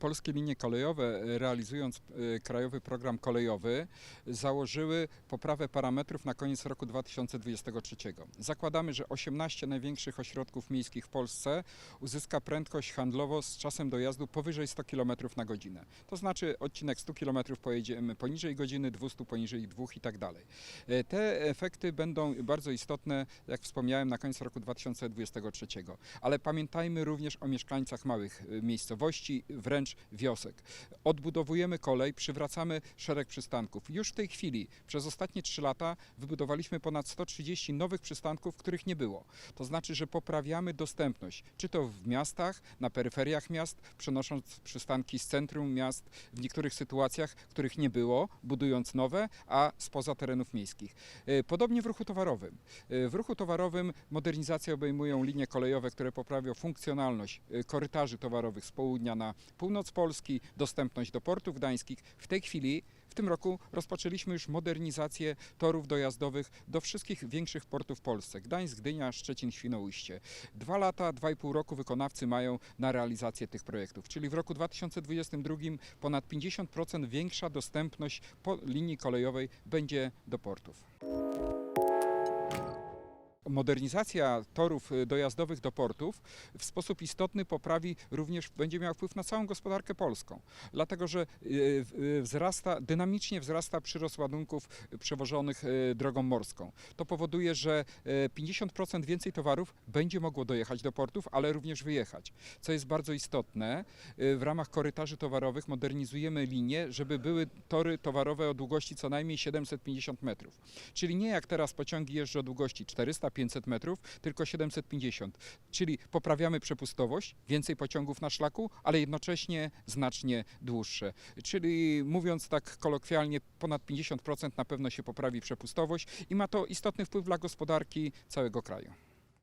Polskie linie kolejowe, e, realizując e, krajowy program kolejowy, założyły poprawę parametrów na koniec roku 2023. Zakładamy, że 18 największych ośrodków miejskich w Polsce uzyska prędkość handlowo z czasem dojazdu powyżej 100 km na godzinę. To znaczy odcinek 100 km pojedziemy poniżej godziny, 200 poniżej 2 i tak dalej. E, Te efekty będą bardzo istotne, jak wspomniałem, na koniec roku 2023. Ale pamiętajmy również o mieszkańcach małych miejscowości, wręcz wiosek. Odbudowujemy kolej, przywracamy szereg przystanków. Już w tej chwili, przez ostatnie 3 lata, wybudowaliśmy ponad 130 nowych przystanków, których nie było. To znaczy, że poprawiamy dostępność, czy to w miastach, na peryferiach miast, przenosząc przystanki z centrum miast, w niektórych sytuacjach, których nie było, budując nowe, a spoza terenów miejskich. E, Podobnie w ruchu towarowym. E, W ruchu towarowym modernizacje obejmują linie kolejowe, które poprawią funkcjonalność e, korytarzy towarowych z południa na północ Polski, dostępność do portów gdańskich. W tej chwili, w tym roku rozpoczęliśmy już modernizację torów dojazdowych do wszystkich większych portów w Polsce. Gdańsk, Gdynia, Szczecin, Świnoujście. Dwa lata, dwa i pół roku wykonawcy mają na realizację tych projektów. Czyli w roku 2022 ponad 50% większa dostępność linii kolejowej będzie do portów. Modernizacja torów y, dojazdowych do portów w sposób istotny poprawi również, będzie miała wpływ na całą gospodarkę polską, dlatego że y, y, wzrasta, dynamicznie wzrasta przyrost ładunków przewożonych drogą morską. To powoduje, że y, 50% więcej towarów będzie mogło dojechać do portów, ale również wyjechać. Co jest bardzo istotne, w ramach korytarzy towarowych modernizujemy linie, żeby były tory towarowe o długości co najmniej 750 metrów. Czyli nie jak teraz pociągi jeżdżą o długości 400-500 metrów, tylko 750. Czyli poprawiamy przepustowość, więcej pociągów na szlaku, ale jednocześnie znacznie dłuższe. Czyli mówiąc tak kolokwialnie, ponad 50% na pewno się poprawi przepustowość i ma to istotny wpływ dla gospodarki całego kraju.